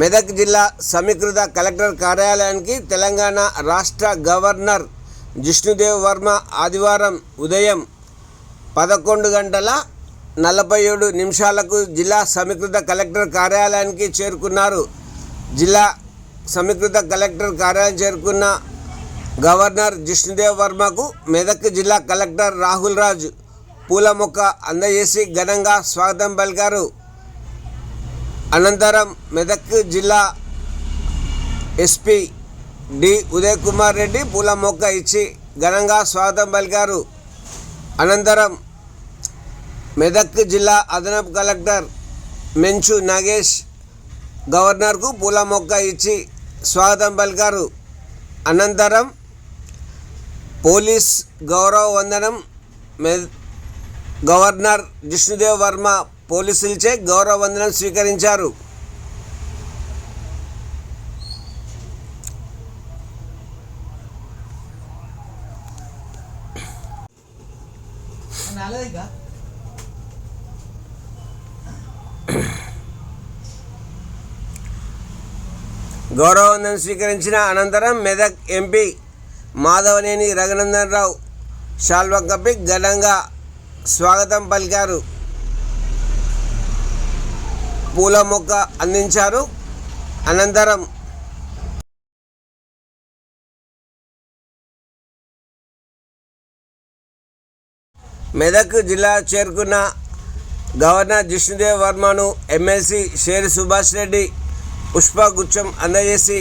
మెదక్ జిల్లా సమీకృత కలెక్టర్ కార్యాలయానికి తెలంగాణ రాష్ట్ర గవర్నర్ జిష్ణుదేవ్ వర్మ ఆదివారం ఉదయం పదకొండు గంటల నలభై ఏడు నిమిషాలకు జిల్లా సమీకృత కలెక్టర్ కార్యాలయానికి చేరుకున్నారు. జిల్లా సమీకృత కలెక్టర్ కార్యాలయం చేరుకున్న గవర్నర్ జిష్ణుదేవ్ వర్మకు మెదక్ జిల్లా కలెక్టర్ రాహుల్ రాజ్ పూల మొక్క అందజేసి ఘనంగా స్వాగతం పలికారు. అనంతరం మెదక్ జిల్లా ఎస్పీ డి ఉదయ్ కుమార్ రెడ్డి పూల మొక్క ఇచ్చి ఘనంగా స్వాగతం పలికారు. అనంతరం మెదక్ జిల్లా అదనపు కలెక్టర్ మెంచు నాగేష్ గవర్నర్కు పూల మొక్క ఇచ్చి స్వాగతం పలికారు. అనంతరం పోలీస్ గౌరవ వందనం మె గవర్నర్ జిష్ణుదేవ్ వర్మ పోలీసులచే గౌరవ వందనం స్వీకరించారు. నాలుగు గౌరవ వందనం స్వీకరించిన అనంతరం మెదక్ ఎంపీ మాధవనేని రఘునందన్ రావు శాల్వా కప్పి ఘనంగా స్వాగతం పలికారు. పూల మొక్క అందించారు. అనంతరం మెదక్ జిల్లా చేరుకున్న గవర్నర్ జిష్ణుదేవ్ వర్మను ఎమ్మెల్సీ షేర్ సుభాష్ రెడ్డి పుష్పగుచ్చం అందజేసి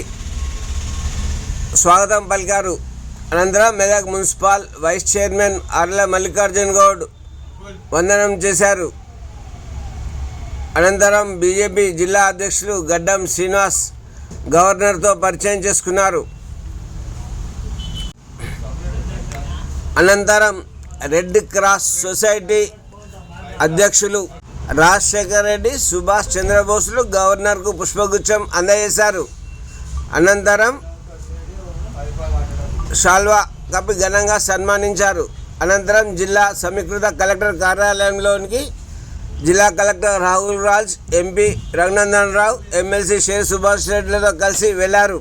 స్వాగతం పలికారు. అనంతరం Medak municipal vice chairman Arla Mallikarjun Goud వందనం చేశారు. అనంతరం బీజేపీ జిల్లా అధ్యక్షులు గడ్డం శ్రీనివాస్ గవర్నర్తో పరిచయం చేసుకున్నారు. అనంతరం రెడ్ క్రాస్ సొసైటీ అధ్యక్షులు రాజశేఖర్ రెడ్డి సుభాష్ చంద్రబోసులు గవర్నర్కు పుష్పగుచ్చం అందజేశారు. అనంతరం షాల్వా కప్పి ఘనంగా సన్మానించారు. అనంతరం జిల్లా సమీకృత కలెక్టర్ కార్యాలయంలోనికి జిల్లా collector Rahul Raj MP Raghunandan Rao MLC Sher Subhash రెడ్డిలతో కలిసి వెళ్ళారు.